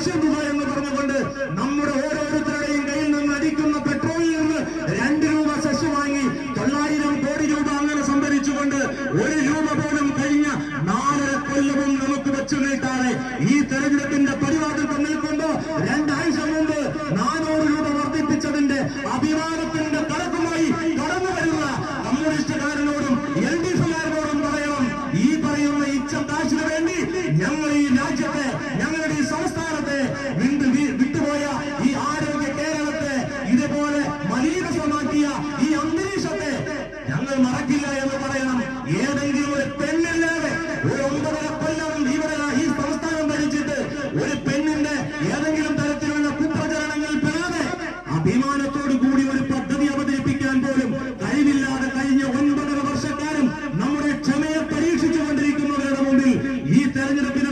മത്സ്യതുക എന്ന് പറഞ്ഞുകൊണ്ട് നമ്മുടെ ഓരോരുത്തരുടെയും കയ്യിൽ നിന്ന് അരിക്കുന്ന പെട്രോളിൽ നിന്ന് രണ്ട് രൂപ സെസ് വാങ്ങി തൊള്ളായിരം കോടി രൂപ അങ്ങനെ സംഭരിച്ചുകൊണ്ട് ഒരു രൂപ പോലും കഴിഞ്ഞ നാലര കൊല്ലവും നമുക്ക് വെച്ചു നീട്ടാതെ ഈ തെരഞ്ഞെടുപ്പിന്റെ പരിപാടി തന്നിൽക്കൊണ്ടോ രണ്ടാഴ്ച മുമ്പ് നാനൂറ് രൂപ വർദ്ധിപ്പിച്ചതിന്റെ അഭിമാനത്തിന്റെ തലക്കുമായി കടന്നു വരുന്ന കമ്മ്യൂണിസ്റ്റുകാരനോടും എൽ ഡി എഫുകാരനോടും പറയണം. ഈ പറയുന്ന ഇച്ഛ കാശിനു വേണ്ടി ഞങ്ങൾ ഈ രാജ്യത്തെ ഞങ്ങൾ ഇതുപോലെ മലീനസമാക്കിയ ഈ അന്തരീക്ഷത്തെ ഞങ്ങൾ മറക്കില്ല എന്ന് പറയണം. ഏതെങ്കിലും ഒരു പെണ്ണില്ലാതെ ഒരു ഒമ്പതര കൊല്ലം ഇവിടെ ഈ സംസ്ഥാനം ഭരിച്ചിട്ട് ഒരു പെണ്ണിന്റെ ഏതെങ്കിലും തരത്തിലുള്ള കുപ്രചരണങ്ങൾ പെടാതെ അഭിമാനത്തോടു കൂടി ഒരു പദ്ധതി അവതരിപ്പിക്കാൻ പോലും കഴിവില്ലാതെ കഴിഞ്ഞ ഒൻപതര വർഷക്കാലം നമ്മുടെ ക്ഷമയെ പരീക്ഷിച്ചു പരീക്ഷിച്ചുകൊണ്ടിരിക്കുന്നവരുടെ മുമ്പിൽ ഈ തെരഞ്ഞെടുപ്പിന്